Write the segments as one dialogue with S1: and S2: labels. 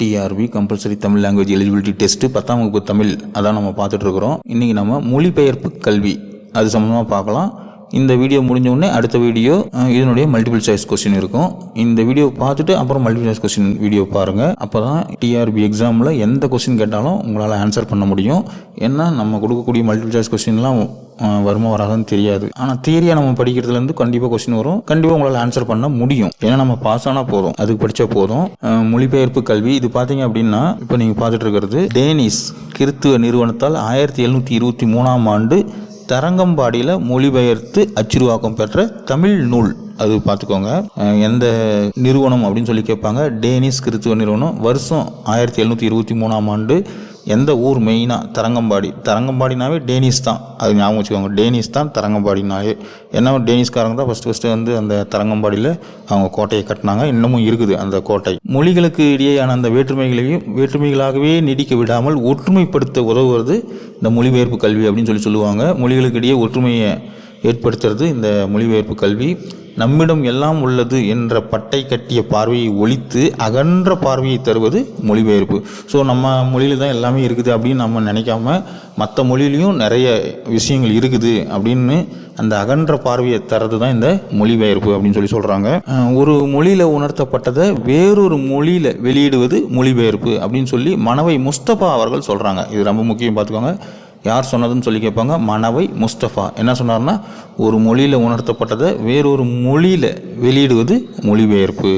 S1: T R B compulsory Tamil language eligibility test பத்தாம் வகுப்பு தமிழ் அதான் நம்ம பார்த்துட்ருக்குறோம் இன்றைக்கி நம்ம மொழிபெயர்ப்பு கல்வி அது சம்மந்தமாக பார்க்கலாம். இந்த வீடியோ முடிஞ்ச உடனே அடுத்த வீடியோ இதனுடைய மல்டிபிள் சாய்ஸ் கொஸ்டின் இருக்கும். இந்த வீடியோ பார்த்துட்டு அப்புறம் மல்டிபிள் சாய்ஸ் கொஸ்டின் வீடியோ பாருங்கள் அப்போ தான் டிஆர்பி எக்ஸாமில் எந்த கொஸ்டின் கேட்டாலும் உங்களால் ஆன்சர் பண்ண முடியும். ஏன்னா நம்ம கொடுக்கக்கூடிய மல்டிபிள் சாய்ஸ் கொஸ்டின்லாம் வருமா வராதுன்னு தெரியாது. ஆனால் தியரியாக நம்ம படிக்கிறதுலேருந்து கண்டிப்பாக கொஸ்டின் வரும். கண்டிப்பாக உங்களால் ஆன்சர் பண்ண முடியும். ஏன்னா நம்ம பாஸ் ஆனால் போதும். அதுக்கு படித்தா போதும். மொழிபெயர்ப்பு கல்வி இது பார்த்தீங்க அப்படின்னா இப்போ நீங்கள் பார்த்துட்டு இருக்கிறது டேனிஸ் கிறித்துவ நிறுவனத்தால் ஆயிரத்தி எழுநூற்றி இருபத்தி மூணாம் ஆண்டு தரங்கம்பாடியில் மொழிபெயர்த்து அச்சுருவாக்கம் பெற்ற தமிழ் நூல். அது பார்த்துக்கோங்க. எந்த நிறுவனம் அப்படின்னு சொல்லி கேட்பாங்க. டேனிஸ் கிறித்துவ நிறுவனம். வருஷம் ஆயிரத்தி எழுநூற்றி இருபத்தி மூணாம் ஆண்டு எந்த ஊர் மெயினாக தரங்கம்பாடி. தரங்கம்பாடினாவே டேனிஸ் தான். அது ஞாபகம் வச்சுக்கோங்க. டேனிஸ் தான் தரங்கம்பாடினாவே. ஏன்னா டேனிஸ்காரங்க தான் ஃபஸ்ட்டு ஃபஸ்ட்டு வந்து அந்த தரங்கம்பாடியில் அவங்க கோட்டையை கட்டினாங்க. இன்னமும் இருக்குது அந்த கோட்டை. மொழிகளுக்கு இடையேயான அந்த வேற்றுமைகளையும் வேற்றுமைகளாகவே நீடிக்க விடாமல் ஒற்றுமைப்படுத்த உதவுவது இந்த மொழிபெயர்ப்பு கல்வி அப்படின்னு சொல்லி சொல்லுவாங்க. மொழிகளுக்கு இடையே ஒற்றுமையை ஏற்படுத்துறது இந்த மொழிபெயர்ப்பு கல்வி. நம்மிடம் எல்லாம் உள்ளது என்ற பட்டை கட்டிய பார்வையை ஒழித்து அகன்ற பார்வையை தருவது மொழிபெயர்ப்பு. ஸோ நம்ம மொழியில் தான் எல்லாமே இருக்குது அப்படின்னு நம்ம நினைக்காம மற்ற மொழியிலையும் நிறைய விஷயங்கள் இருக்குது அப்படின்னு அந்த அகன்ற பார்வையை தரது தான் இந்த மொழிபெயர்ப்பு அப்படின்னு சொல்லி சொல்கிறாங்க ஒரு மொழியில் உணர்த்தப்பட்டதை வேறொரு மொழியில் வெளியிடுவது மொழிபெயர்ப்பு அப்படின்னு சொல்லி மனவை முஸ்தபா அவர்கள் சொல்கிறாங்க இது ரொம்ப முக்கியம் பார்த்துக்கோங்க யார் சொன்னதுன்னு சொல்லி கேட்பாங்க? மனவை முஸ்தஃபா என்ன சொன்னார்னா ஒரு மொழியில் உணர்த்தப்பட்டதை வேறொரு மொழியில் வெளியிடுவது மொழிபெயர்ப்பு.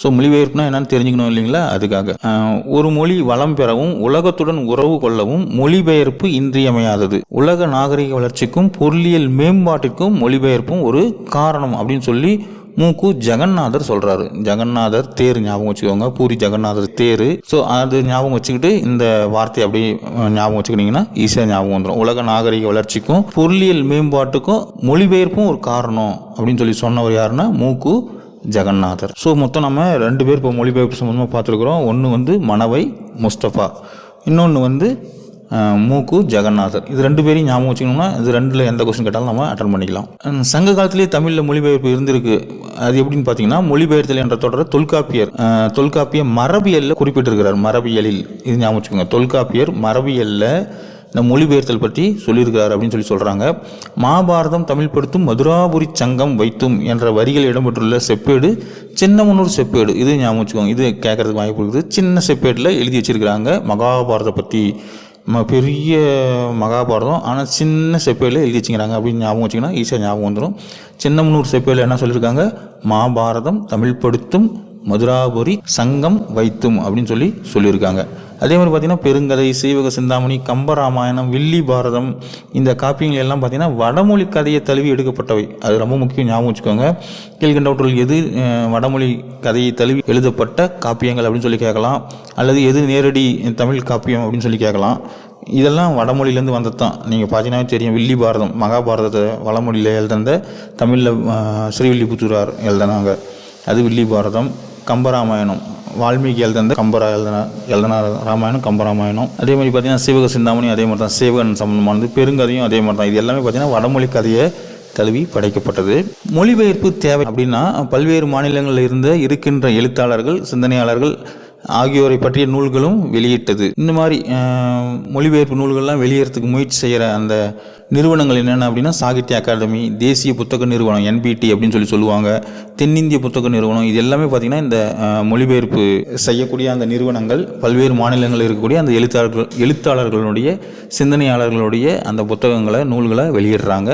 S1: ஸோ மொழிபெயர்ப்புனா என்னன்னு தெரிஞ்சுக்கணும் இல்லைங்களா? அதுக்காக. ஒரு மொழி வளம் பெறவும் உலகத்துடன் உறவு கொள்ளவும் மொழிபெயர்ப்பு இன்றியமையாதது. உலக நாகரிக வளர்ச்சிக்கும் பொருளியல் மேம்பாட்டிற்கும் மொழிபெயர்ப்பும் ஒரு காரணம் அப்படின்னு சொல்லி மூக்கு ஜெகநாதர் சொல்கிறாரு ஜெகநாதர் தேர் ஞாபகம் வச்சுக்கோங்க. பூரி ஜெகநாதர் தேர். ஸோ அது ஞாபகம் வச்சுக்கிட்டு இந்த வார்த்தையை அப்படியே ஞாபகம் வச்சுக்கிட்டிங்கன்னா ஈஸியாக ஞாபகம் வந்துடும் உலக நாகரிக வளர்ச்சிக்கும் பொருளியல் மேம்பாட்டுக்கும் மொழிபெயர்ப்பும் ஒரு காரணம் அப்படின்னு சொல்லி சொன்னவர் யாருன்னா மூக்கு ஜெகநாதர். ஸோ மொத்தம் நம்ம ரெண்டு பேர் இப்போ மொழிபெயர்ப்பு சம்மந்தமாக பார்த்துருக்குறோம். ஒன்று வந்து மனவை முஸ்தபா. இன்னொன்று வந்து மூக்கு ஜெகநாதர். இது ரெண்டு பேரையும் ஞாபகம் வச்சுக்கணும்னா இது ரெண்டில் எந்த கொஸ்டின் கேட்டாலும் நம்ம அட்டன் பண்ணிக்கலாம். சங்க காலத்திலேயே தமிழில் மொழிபெயர்ப்பு இருந்திருக்கு. அது எப்படின்னு பார்த்தீங்கன்னா மொழிபெயர்த்தல் என்ற தொடர் தொல்காப்பியர் தொல்காப்பிய மரபியலில் குறிப்பிட்டிருக்கிறார். மரபியலில். இது ஞாபகம் வச்சுக்கோங்க. தொல்காப்பியர் மரபியலில் இந்த மொழிபெயர்த்தல் பற்றி சொல்லியிருக்கிறார் அப்படின்னு சொல்லி சொல்கிறாங்க மகாபாரதம் தமிழ் படுத்தும் மதுராபுரி சங்கம் வைத்தும் என்ற வரிகள் இடம்பெற்றுள்ள செப்பேடு சின்னமனூர் செப்பேடு இது ஞாபகம் வச்சுக்கோங்க. இது கேட்கறதுக்கு வாய்ப்பு இருக்குது. சின்ன செப்பேடில் எழுதி வச்சிருக்கிறாங்க மகாபாரத பற்றி ம பெரிய மகாபாரதம். ஆனால் சின்ன செப்பையில் எழுதி வச்சுக்கிறாங்க அப்படின்னு ஞாபகம் வச்சிங்கன்னா ஈஸியாக ஞாபகம் வந்துடும் சின்னமனூர் செப்பையில் என்ன சொல்லியிருக்காங்க மகாபாரதம் தமிழ் படுத்தும் மதுராபுரி சங்கம் வைத்தும் அப்படின்னு சொல்லி சொல்லியிருக்காங்க அதே மாதிரி பார்த்தீங்கன்னா பெருங்கதை சீவக சிந்தாமணி கம்பராமாயணம் வில்லி பாரதம் இந்த காப்பியங்கள் எல்லாம் பார்த்தீங்கன்னா வடமொழி கதையை தழுவி எடுக்கப்பட்டவை. அது ரொம்ப முக்கியம் ஞாபகம் வச்சுக்கோங்க. கீழ்கண்டவற்றுள் எது வடமொழி கதையை தழுவி எழுதப்பட்ட காப்பியங்கள் அப்படின்னு சொல்லி கேட்கலாம். அல்லது எது நேரடி தமிழ் காப்பியம் அப்படின்னு சொல்லி கேட்கலாம். இதெல்லாம் வடமொழியிலேருந்து வந்தது தான் நீங்கள் பார்த்தீங்கன்னா தெரியும் வில்லி பாரதம் மகாபாரதத்தை வடமொழியில் எழுதுனத தமிழில் ஸ்ரீவில்லிபுத்தூரார் எழுதினாங்க. அது வில்லி பாரதம் கம்பராமாயணம். வால்மீகி எழுதுனது கம்பரா எழுதின எழுதின ராமாயணம் கம்பராமாயணம் அதே மாதிரி பார்த்தீங்கன்னா சிவக சிந்தாமணி அதே மாதிரி தான் சிவகன் சம்பந்தமானது பெருங்கதையும் அதே மாதிரி தான். இது எல்லாமே பார்த்தீங்கன்னா வடமொழி கதையை தழுவி படைக்கப்பட்டது. மொழிபெயர்ப்பு தேவை அப்படின்னா பல்வேறு மாநிலங்களில் இருந்து இருக்கின்ற எழுத்தாளர்கள் சிந்தனையாளர்கள் ஆகியோரை பற்றிய நூல்களும் வெளியிட்டது. இந்த மாதிரி மொழிபெயர்ப்பு நூல்கள்லாம் வெளியேறதுக்கு முயற்சி செய்கிற அந்த நிறுவனங்கள் என்னென்ன அப்படின்னா சாகித்ய அகாடமி தேசிய புத்தக நிறுவனம் என்பிடி அப்படின்னு சொல்லி சொல்லுவாங்க தென்னிந்திய புத்தக நிறுவனம் இது எல்லாமே பார்த்திங்கன்னா இந்த மொழிபெயர்ப்பு செய்யக்கூடிய அந்த நிறுவனங்கள் பல்வேறு மாநிலங்களில் இருக்கக்கூடிய அந்த எழுத்தாளர்கள் எழுத்தாளர்களுடைய சிந்தனையாளர்களுடைய அந்த புத்தகங்களை நூல்களை வெளியிடுறாங்க.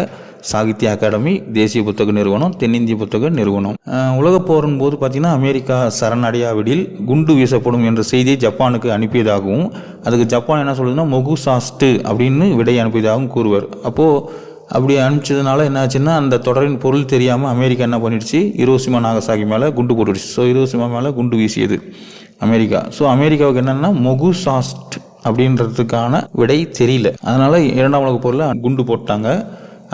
S1: சாகித்ய அகாடமி தேசிய புத்தக நிறுவனம் தென்னிந்திய புத்தக நிறுவனம். உலக போரின் போது பார்த்தீங்கன்னா அமெரிக்கா சரணடையாவிடில் குண்டு வீசப்படும் என்ற செய்தியை ஜப்பானுக்கு அனுப்பியதாகவும் அதுக்கு ஜப்பான் என்ன சொல்லுதுன்னா மொகுசாஸ்ட்டு அப்படின்னு விடை அனுப்பியதாகவும் கூறுவார். அப்போது அப்படி அனுப்பிச்சதுனால என்ன ஆச்சுன்னா அந்த தொடரின் பொருள் தெரியாமல் அமெரிக்கா என்ன பண்ணிடுச்சு? இரோசிமா நாகசாகி மேலே குண்டு போட்டுடுச்சு. ஸோ இரோசிமா மேலே குண்டு வீசியது அமெரிக்கா. ஸோ அமெரிக்காவுக்கு என்னென்னா மொகுசாஸ்ட் அப்படின்றதுக்கான விடை தெரியல. அதனால் இரண்டாம் உலக பொருளை குண்டு போட்டாங்க.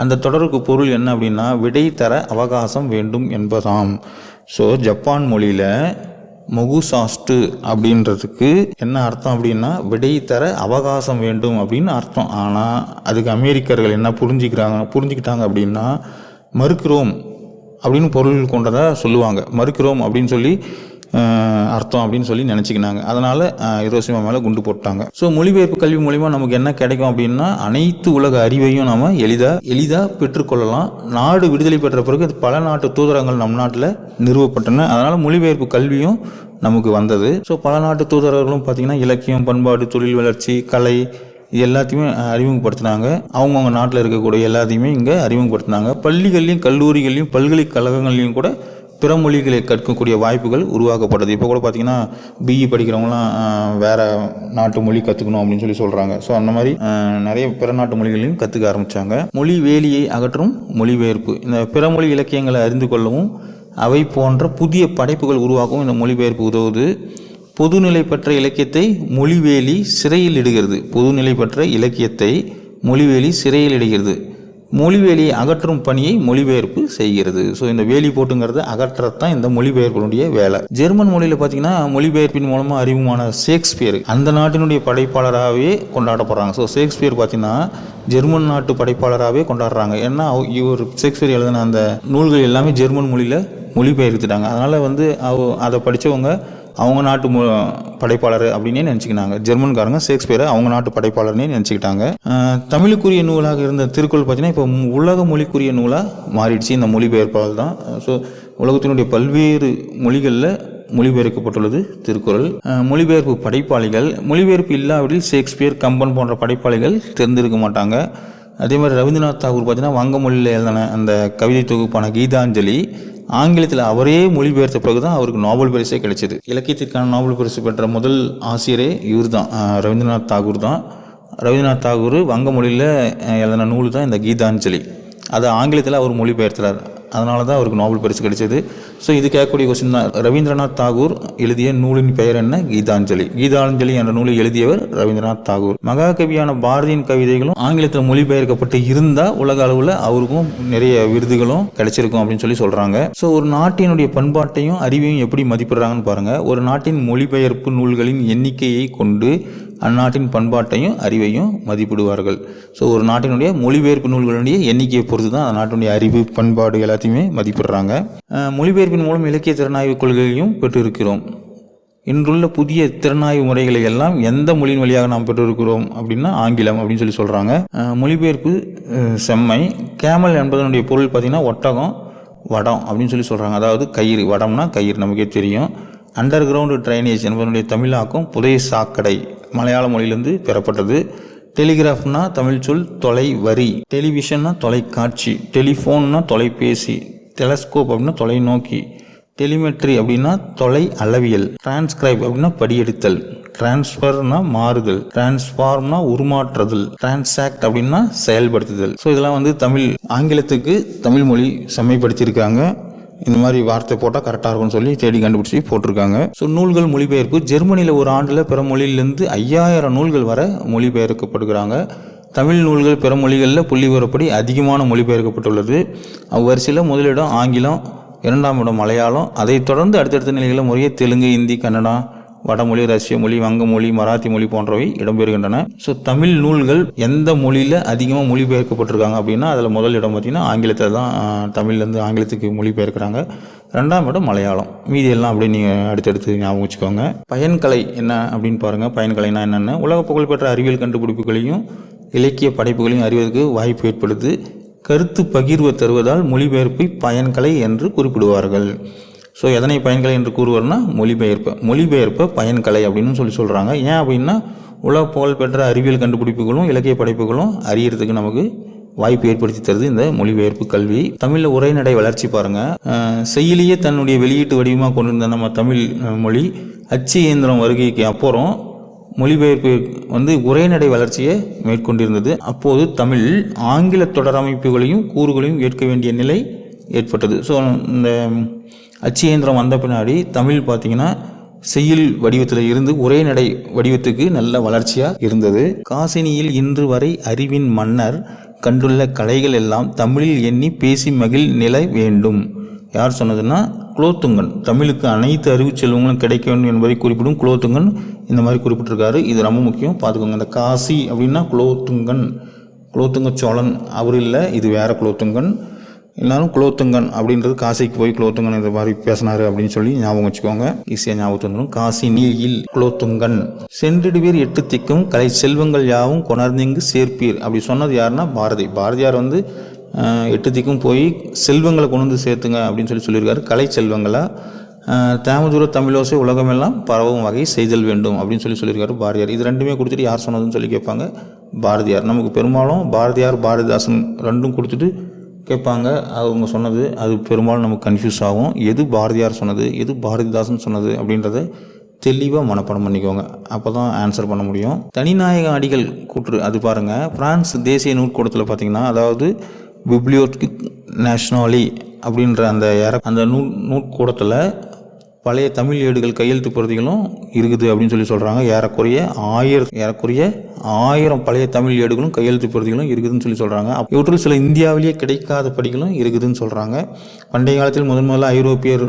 S1: அந்த தொடருக்கு பொருள் என்ன அப்படின்னா விடை தர அவகாசம் வேண்டும் என்பதாம். ஸோ ஜப்பான் மொழியில் மொகுசாஸ்ட்டு அப்படின்றதுக்கு என்ன அர்த்தம் அப்படின்னா விடை தர அவகாசம் வேண்டும் அப்படின்னு அர்த்தம். ஆனால் அதுக்கு அமெரிக்கர்கள் என்ன புரிஞ்சுக்கிறாங்க புரிஞ்சுக்கிட்டாங்க அப்படின்னா மறுக்கிறோம் அப்படின்னு பொருள் கொண்டதாக சொல்லுவாங்க. மறுக்கிறோம் அப்படின்னு சொல்லி அர்த்தம் அப்படின்னு சொல்லி நினச்சிக்கினாங்க. அதனால் ஹிரோசிமா மேலே குண்டு போட்டாங்க. ஸோ மொழிபெயர்ப்பு கல்வி மூலிமா நமக்கு என்ன கிடைக்கும் அப்படின்னா அனைத்து உலக அறிவையும் நம்ம எளிதாக எளிதாக பெற்றுக்கொள்ளலாம். நாடு விடுதலை பெற்ற பிறகு அது பல நாட்டு தூதரங்கள் நம் நாட்டில் நிறுவப்பட்டன. அதனால் மொழிபெயர்ப்பு கல்வியும் நமக்கு வந்தது. ஸோ பல நாட்டு தூதரர்களும் பார்த்திங்கன்னா இலக்கியம் பண்பாடு தொழில் வளர்ச்சி கலை இது எல்லாத்தையுமே அறிமுகப்படுத்தினாங்க. அவங்கவுங்க நாட்டில் இருக்கக்கூடிய எல்லாத்தையுமே இங்கே அறிமுகப்படுத்தினாங்க. பள்ளிகள்லையும் கல்லூரிகள்லையும் பல்கலைக்கழகங்கள்லையும் கூட பிற மொழிகளை கற்கக்கூடிய வாய்ப்புகள் உருவாக்கப்படுது இப்போ கூட பார்த்தீங்கன்னா பிஇ படிக்கிறவங்களாம் வேறு நாட்டு மொழி கற்றுக்கணும் அப்படின்னு சொல்லி சொல்கிறாங்க ஸோ அந்த மாதிரி நிறைய பிற நாட்டு மொழிகளையும் கற்றுக்க ஆரம்பித்தாங்க மொழி வேலியை அகற்றும் மொழிபெயர்ப்பு இந்த பிற மொழி இலக்கியங்களை அறிந்து கொள்ளவும் அவை போன்ற புதிய படைப்புகள் உருவாக்கவும் இந்த மொழிபெயர்ப்பு உதவுது. பொதுநிலை பெற்ற இலக்கியத்தை மொழிவேலி சிறையில் இடுகிறது. பொதுநிலை பெற்ற இலக்கியத்தை மொழிவேலி சிறையில் இடுகிறது. மொழிவேலியை அகற்றும் பணியை மொழிபெயர்ப்பு செய்கிறது. ஸோ இந்த வேலி போட்டுங்கிறத அகற்றறது தான் இந்த மொழிபெயர்ப்பினுடைய வேலை. ஜெர்மன் மொழியில் பார்த்தீங்கன்னா மொழிபெயர்ப்பின் மூலமாக அறிமுகமான ஷேக்ஸ்பியர் அந்த நாட்டினுடைய படைப்பாளராகவே கொண்டாடப்படுறாங்க. ஸோ ஷேக்ஸ்பியர் பார்த்தீங்கன்னா ஜெர்மன் நாட்டு படைப்பாளராகவே கொண்டாடுறாங்க. ஏன்னா இவர் ஷேக்ஸ்பியர் எழுதின அந்த நூல்கள் எல்லாமே ஜெர்மன் மொழியில் மொழிபெயர்த்துட்டாங்க. அதனால் வந்து அவ அதை படித்தவங்க அவங்க நாட்டு மொ படைப்பாளர் அப்படின்னே நினச்சிக்கினாங்க. ஜெர்மன்காரங்க ஷேக்ஸ்பியரை அவங்க நாட்டு படைப்பாளர்னே நினச்சிக்கிட்டாங்க. தமிழுக்குரிய நூலாக இருந்த திருக்குறள் பார்த்தீங்கன்னா இப்போ உலக மொழிக்குரிய நூலாக மாறிடுச்சு. இந்த மொழிபெயர்ப்பால் தான். ஸோ உலகத்தினுடைய பல்வேறு மொழிகளில் மொழிபெயர்க்கப்பட்டுள்ளது திருக்குறள். மொழிபெயர்ப்பு படைப்பாளிகள். மொழிபெயர்ப்பு இல்லாவிடில் ஷேக்ஸ்பியர் கம்பன் போன்ற படைப்பாளிகள் தெரிந்திருக்க மாட்டாங்க. அதே மாதிரி ரவீந்திரநாத் தாகூர் பார்த்தீங்கன்னா வங்க மொழியில் எழுதின அந்த கவிதை தொகுப்பான கீதாஞ்சலி ஆங்கிலத்தில் அவரே மொழிபெயர்த்த பிறகு தான் அவருக்கு நோபல் பரிசே கிடைச்சது. இலக்கியத்திற்கான நோபல் பரிசு பெற்ற முதல் ஆசிரியரே இவர் தான் ரவீந்திரநாத் தாகூர் தான். ரவீந்திரநாத் தாகூர் வங்க மொழியில் எழுதின நூல் தான் இந்த கீதாஞ்சலி. அதை ஆங்கிலத்தில் அவர் மொழிபெயர்த்துறார். அதனால தான் அவருக்கு நோபல் பரிசு கிடைச்சது. ஸோ இது கேட்கக்கூடிய கொஸ்டின் தான். ரவீந்திரநாத் தாகூர் எழுதிய நூலின் பெயர் என்ன? கீதாஞ்சலி. கீதாஞ்சலி என்ற நூலை எழுதியவர் ரவீந்திரநாத் தாகூர். மகாகவியான பாரதியின் கவிதைகளும் ஆங்கிலத்தில் மொழிபெயர்க்கப்பட்டு இருந்தால் உலக அளவில் அவருக்கும் நிறைய விருதுகளும் கிடைச்சிருக்கும் அப்படின்னு சொல்லி சொல்கிறாங்க ஸோ ஒரு நாட்டினுடைய பண்பாட்டையும் அறிவையும் எப்படி மதிப்பிடுறாங்கன்னு பாருங்கள் ஒரு நாட்டின் மொழிபெயர்ப்பு நூல்களின் எண்ணிக்கையை கொண்டு அந்நாட்டின் பண்பாட்டையும் அறிவையும் மதிப்பிடுவார்கள். ஸோ ஒரு நாட்டினுடைய மொழிபெயர்ப்பு நூல்களுடைய எண்ணிக்கையை பொறுத்து தான் அந்த நாட்டினுடைய அறிவு பண்பாடு எல்லாத்தையுமே மதிப்பிடுறாங்க. மொழிபெயர்ப்பு மொழிபெயர்ப்பின் மூலம் இலக்கிய திறனாய்வு கொள்கையையும் பெற்றிருக்கிறோம். இன்றுள்ள புதிய திறனாய்வு முறைகளை எல்லாம் எந்த மொழியின் வழியாக நாம் பெற்றிருக்கிறோம் அப்படின்னா ஆங்கிலம் அப்படின்னு சொல்லி சொல்கிறாங்க மொழிபெயர்ப்பு செம்மை கேமல் என்பதனுடைய பொருள் பார்த்திங்கன்னா ஒட்டகம் வடம் அப்படின்னு சொல்லி சொல்கிறாங்க அதாவது கயிறு வடம்னா கயிறு நமக்கே தெரியும். அண்டர் கிரவுண்டு ட்ரைனேஜ் என்பதனுடைய தமிழாக்கம் புதை சாக்கடை மலையாள மொழியிலிருந்து பெறப்பட்டது. டெலிகிராஃப்னா தமிழ் சொல் தொலை வரி டெலிவிஷன்னா தொலைக்காட்சி டெலிஃபோன்னா தொலைபேசி டெலஸ்கோப் அப்படின்னா தொலைநோக்கி டெலிமெட்ரி அப்படின்னா தொலை அளவியல் டிரான்ஸ்கிரைப் அப்படின்னா படியெடுத்தல் டிரான்ஸ்ஃபர்னா மாறுதல் டிரான்ஸ்ஃபார்ம்னா உருமாற்றுதல் டிரான்சாக்ட் அப்படின்னா செயல்படுத்துதல். ஸோ இதெல்லாம் வந்து தமிழ் ஆங்கிலத்துக்கு தமிழ் மொழி செம்மைப்படுத்தியிருக்காங்க. இந்த மாதிரி வார்த்தை போட்டால் கரெக்டாக இருக்கும்னு சொல்லி தேடி கண்டுபிடிச்சி போட்டிருக்காங்க. ஸோ நூல்கள் மொழிபெயர்ப்பு ஜெர்மனியில் ஒரு ஆண்டில் பிற மொழியிலேருந்து ஐயாயிரம் நூல்கள் வரை மொழிபெயர்க்கப்படுகிறாங்க. தமிழ் நூல்கள் பிற மொழிகளில் புள்ளிவிவரப்படி அதிகமான மொழிபெயர்க்கப்பட்டுள்ளது. அவ்வரிசையில் முதலிடம் ஆங்கிலம் இரண்டாம் இடம் மலையாளம். அதைத் தொடர்ந்து அடுத்தடுத்த நிலைகளில் முறையே தெலுங்கு இந்தி கன்னடா வடமொழி ரஷ்ய மொழி வங்க மொழி மராத்தி மொழி போன்றவை இடம்பெறுகின்றன. ஸோ தமிழ் நூல்கள் எந்த மொழியில் அதிகமாக மொழிபெயர்க்கப்பட்டிருக்காங்க அப்படின்னா அதில் முதல் இடம் பார்த்திங்கன்னா ஆங்கிலத்தில் தான் தமிழ்லேருந்து ஆங்கிலத்துக்கு மொழிபெயர்க்கிறாங்க. ரெண்டாம் இடம் மலையாளம். மீதி எல்லாம் அப்படியே நீங்கள் அடுத்தடுத்து ஞாபகம் வச்சுக்கோங்க. பயன்கலை என்ன அப்படின்னு பாருங்கள் பயன்கலைனா என்னென்ன? உலக புகழ்பெற்ற அறிவியல் கண்டுபிடிப்புகளையும் இலக்கிய படைப்புகளையும் அறிவதற்கு வாய்ப்பு ஏற்படுது. கருத்து பகிர்வு தருவதால் மொழிபெயர்ப்பை பயன்கலை என்று குறிப்பிடுவார்கள். ஸோ எதனை பயன்கலை என்று கூறுவார்னா மொழிபெயர்ப்பு மொழிபெயர்ப்பை பயன்கலை அப்படின்னு சொல்லி சொல்கிறாங்க ஏன் அப்படின்னா உலக புகழ்பெற்ற அறிவியல் கண்டுபிடிப்புகளும் இலக்கிய படைப்புகளும் அறியறதுக்கு நமக்கு வாய்ப்பு ஏற்படுத்தி தருது இந்த மொழிபெயர்ப்பு கல்வி. தமிழில் உரைநடை வளர்ச்சி பாருங்கள் செய்யிலேயே தன்னுடைய வெளியீட்டு வடிவமாக கொண்டிருந்த நம்ம தமிழ் மொழி அச்சு இயந்திரம் வருகைக்கு அப்புறம் மொழிபெயர்ப்பு வந்து உரைநடை வளர்ச்சியை மேற்கொண்டிருந்தது. அப்போது தமிழ் ஆங்கில தொடரமைப்புகளையும் கூறுகளையும் ஏற்க வேண்டிய நிலை ஏற்பட்டது. ஸோ இந்த அச்சியந்திரம் வந்த பின்னாடி தமிழ் பார்த்திங்கன்னா செய்யுள் வடிவத்தில் இருந்து உரைநடை வடிவத்துக்கு நல்ல வளர்ச்சியாக இருந்தது. காசினியில் இன்று வரை அறிவின் மன்னர் கண்டுள்ள கலைகள் எல்லாம் தமிழில் எண்ணி பேசி மகிழ் நிலை வேண்டும். யார் சொன்னதுன்னா குலோத்துங்கன். தமிழுக்கு அனைத்து அறிவுச் செல்வங்களும் கிடைக்க வேண்டும் என்பதை குறிப்பிடும் குலோத்துங்கன். இந்த மாதிரி குறிப்பிட்டிருக்காரு. இது ரொம்ப முக்கியம். பார்த்துக்கோங்க. இந்த காசி அப்படின்னா குலோத்துங்கன். குலோத்துங்க சோழன். அவர் இல்லை. இது வேற குலோத்துங்கன். எல்லாரும் குலோத்துங்கன் அப்படின்றது காசிக்கு போய் குலோத்துங்கன் இந்த மாதிரி பேசினாரு அப்படின்னு சொல்லி ஞாபகம் வச்சுக்கோங்க. ஈஸியாக ஞாபகத்து வந்துடும் காசி நீயில் குலோத்துங்கன். சென்றிடுவீர் எட்டு திக்கும். கலை செல்வங்கள் யாவும் கொணர்ந்திங்கு சேர்ப்பீர். அப்படி சொன்னது யாருன்னா பாரதி. பாரதியார் வந்து எட்டு திக்கும் போய் செல்வங்களை கொண்டு வந்து சேர்த்துங்க அப்படின்னு சொல்லி சொல்லியிருக்காரு. கலை செல்வங்களை? தேமதூர தேமதுர தமிழோசை உலகமெல்லாம் பரவும் வகை செய்தல் வேண்டும் அப்படின்னு சொல்லி சொல்லியிருக்காரு பாரதியார். இது ரெண்டுமே கொடுத்துட்டு யார் சொன்னதுன்னு சொல்லி கேட்பாங்க பாரதியார். நமக்கு பெரும்பாலும் பாரதியார் பாரதிதாசன் ரெண்டும் கொடுத்துட்டு கேட்பாங்க. அவங்க சொன்னது அது பெரும்பாலும் நமக்கு கன்ஃபியூஸ் ஆகும். எது பாரதியார் சொன்னது? எது பாரதிதாசன் சொன்னது? அப்படின்றத தெளிவாக மனப்பாடம் பண்ணிக்கோங்க. அப்போ தான் ஆன்சர் பண்ண முடியும். தனிநாயக அடிகள் கூற்று அது பாருங்கள் பிரான்ஸ் தேசிய நூற்கூடத்தில் பார்த்திங்கன்னா அதாவது பிப்ளியோட்டிக் நேஷனாலி அப்படின்ற அந்த ஏற அந்த நூல் நூற்கூடத்தில் பழைய தமிழ் ஏடுகள் கையெழுத்து பிரதிகளும் இருக்குது அப்படின்னு சொல்லி சொல்கிறாங்க ஏறக்குறைய ஆயிரம் ஏறக்குறைய ஆயிரம் பழைய தமிழ் ஏடுகளும் கையெழுத்து பிரதிகளும் இருக்குதுன்னு சொல்லி சொல்கிறாங்க இவற்றில் சில இந்தியாவிலேயே கிடைக்காத படிகளும் இருக்குதுன்னு சொல்கிறாங்க பண்டைய காலத்தில் முதன் முதல்ல ஐரோப்பியர்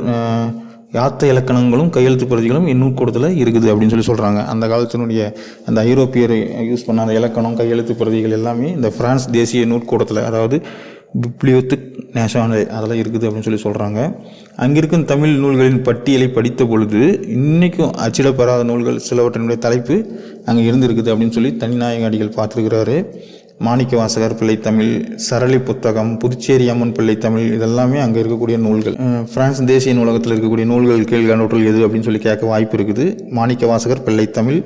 S1: யாத்த இலக்கணங்களும் கையெழுத்து பிரதிகளும் இந்நூற்கூடத்தில் இருக்குது அப்படின்னு சொல்லி சொல்கிறாங்க அந்த காலத்தினுடைய அந்த ஐரோப்பியர் யூஸ் பண்ண அந்த இலக்கணம் கையெழுத்து பிரதிகள் எல்லாமே இந்த பிரான்ஸ் தேசிய நூற்கூடத்தில் அதாவது பிப்ளியோத்திக் நேஷனல் அதெல்லாம் இருக்குது அப்படின்னு சொல்லி சொல்கிறாங்க அங்கே இருக்கும் தமிழ் நூல்களின் பட்டியலை படித்த பொழுது இன்றைக்கும் அச்சிடப்பெறாத நூல்கள் சிலவற்றினுடைய தலைப்பு அங்கே இருந்திருக்குது அப்படின்னு சொல்லி தனிநாயக அடிகள் பார்த்துருக்கிறாரு. மாணிக்க வாசகர் பிள்ளைத்தமிழ் சரளி புத்தகம் புதுச்சேரி அம்மன் பிள்ளைத்தமிழ் இதெல்லாமே அங்கே இருக்கக்கூடிய நூல்கள். பிரான்ஸ் தேசிய நூலகத்தில் இருக்கக்கூடிய நூல்கள் கீழ்காணொற்றில் எது அப்படின்னு சொல்லி கேட்க வாய்ப்பு இருக்குது. மாணிக்க வாசகர் பிள்ளைத்தமிழ்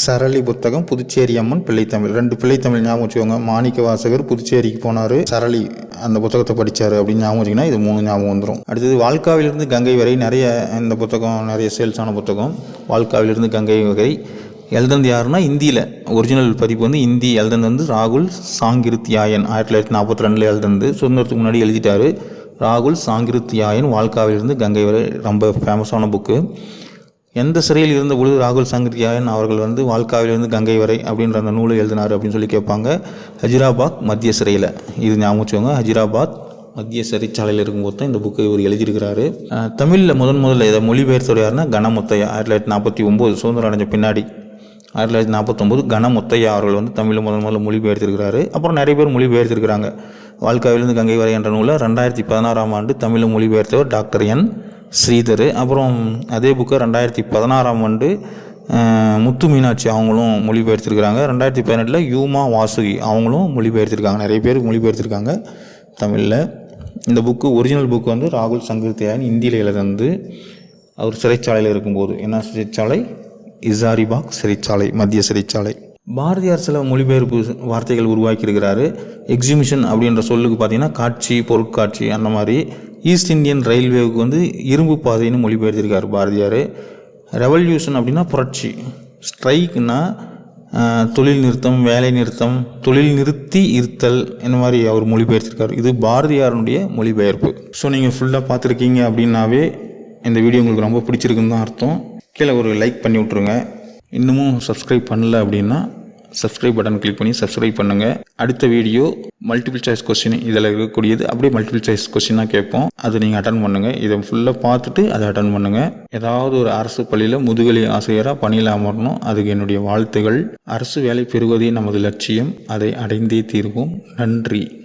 S1: சரளி புத்தகம் புதுச்சேரி அம்மன் பிள்ளைத்தமிழ். ரெண்டு பிள்ளைத்தமிழ் ஞாபகம் வச்சுக்கோங்க. மாணிக்க வாசகர் புதுச்சேரிக்கு போனார் சரளி அந்த புத்தகத்தை படித்தார் அப்படின்னு ஞாபகம் வச்சிங்கன்னா இது மூணு ஞாபகம் வந்துடும் அடுத்தது வாழ்க்காவிலிருந்து கங்கை வரை நிறைய இந்த புத்தகம் நிறைய சேல்ஸான புத்தகம். வாழ்க்காவிலிருந்து கங்கை வரை எழுதந்து யாருன்னா இந்தியில். ஒரிஜினல் பதிப்பு வந்து இந்தி எழுதந்து வந்து ராகுல் சாங்கிருத்தியாயன் ஆயிரத்தி தொள்ளாயிரத்தி நாற்பத்தி ரெண்டில் எழுதந்து சுதந்திரத்துக்கு முன்னாடி எழுதிட்டாரு. ராகுல் சாங்கிருத்தியாயன் வாழ்க்காவிலிருந்து கங்கை வரை ரொம்ப ஃபேமஸான புக்கு எந்த சிறையில் இருந்த பொழுது ராகுல் சங்கரியாயன் அவர்கள் வந்து வாழ்க்காவிலிருந்து கங்கை வரை அப்படின்ற அந்த நூலை எழுதினார் அப்படின்னு சொல்லி கேட்பாங்க. ஹஜிராபாத் மத்திய சிறையில். இது ஞாபகம் வச்சுக்கோங்க. ஹஜிராபாத் மத்திய சிறைச்சாலையில் இருக்கும்போது தான் இந்த புக்கை இவர் எழுதியிருக்கிறாரு. தமிழில் முதன் முதல்ல இதை மொழிபெயர்த்தவர் யாருன்னா கணமுத்தையா ஆயிரத்தி தொள்ளாயிரத்தி நாற்பத்தி ஒம்பது சுதந்திரம் அடைஞ்ச பின்னாடி. ஆயிரத்தி தொள்ளாயிரத்தி நாற்பத்தொம்போது கணமுத்தையா அவர்கள் வந்து தமிழில் முதன் முதல்ல மொழிபெயர்த்திருக்கிறாரு. அப்புறம் நிறைய பேர் மொழிபெயர்த்திருக்கிறாங்க. வாழ்க்காவிலிருந்து கங்கை வரை என்ற நூலை ரெண்டாயிரத்தி பதினாறாம் ஆண்டு தமிழில் மொழிபெயர்த்தவர் டாக்டர் என். ஸ்ரீதர். அப்புறம் அதே புக்கை ரெண்டாயிரத்தி பதினாறாம் ஆண்டு முத்து மீனாட்சி அவங்களும் மொழிபெயர்த்திருக்கிறாங்க. ரெண்டாயிரத்தி பதினெட்டில் யூமா வாசுகி அவங்களும் மொழிபெயர்த்திருக்காங்க. நிறைய பேர் மொழிபெயர்த்திருக்காங்க தமிழில். இந்த புக்கு ஒரிஜினல் புக்கு வந்து ராகுல் சங்கர்த்தியாயன் இந்தியில் எழுதந்து அவர் சிறைச்சாலையில் இருக்கும்போது. என்ன சிறைச்சாலை? இசாரிபாக் சிறைச்சாலை மத்திய சிறைச்சாலை. பாரதியார் சில மொழிபெயர்ப்பு வார்த்தைகள் உருவாக்கியிருக்கிறாரு. எக்ஸிபிஷன் அப்படின்ற சொல்லுக்கு பார்த்தீங்கன்னா காட்சி பொருட்காட்சி அந்த மாதிரி. ஈஸ்ட் இந்தியன் ரயில்வேவுக்கு வந்து இரும்பு பாதைன்னு மொழிபெயர்த்திருக்கார் பாரதியார். ரெவல்யூஷன் அப்படின்னா புரட்சி. ஸ்ட்ரைக்னா தொழில் நிறுத்தம் வேலை நிறுத்தம் தொழில் நிறுத்தி இருத்தல் இந்த மாதிரி அவர் மொழிபெயர்த்திருக்கார். இது பாரதியாருடைய மொழிபெயர்ப்பு. ஸோ நீங்கள் ஃபுல்லாக பார்த்துருக்கீங்க அப்படின்னாவே இந்த வீடியோ உங்களுக்கு ரொம்ப பிடிச்சிருக்குன்னு தான் அர்த்தம். கீழே ஒரு லைக் பண்ணி விட்ருங்க இன்னமும் சப்ஸ்கிரைப் பண்ணல அப்படின்னா சப்ஸ்கிரைப் பட்டன் கிளிக் பண்ணி சப்ஸ்கிரைப் பண்ணுங்கள் அடுத்த வீடியோ மல்டிபிள் சாய்ஸ் கொஸ்டின் இதில் இருக்கக்கூடியது அப்படியே மல்டிபிள் சாய்ஸ் கொஸ்டினாக கேட்போம். அது நீங்கள் அட்டன் பண்ணுங்கள் இதை ஃபுல்லாக பார்த்துட்டு அதை அட்டன் பண்ணுங்கள் ஏதாவது ஒரு அரசு பள்ளியில் முதுகலை ஆசிரியராக பணியில் அமரணும். அதுக்கு என்னுடைய வாழ்த்துகள். அரசு வேலை பெறுவதே நமது லட்சியம். அதை அடைந்தே தீர்வோம். நன்றி.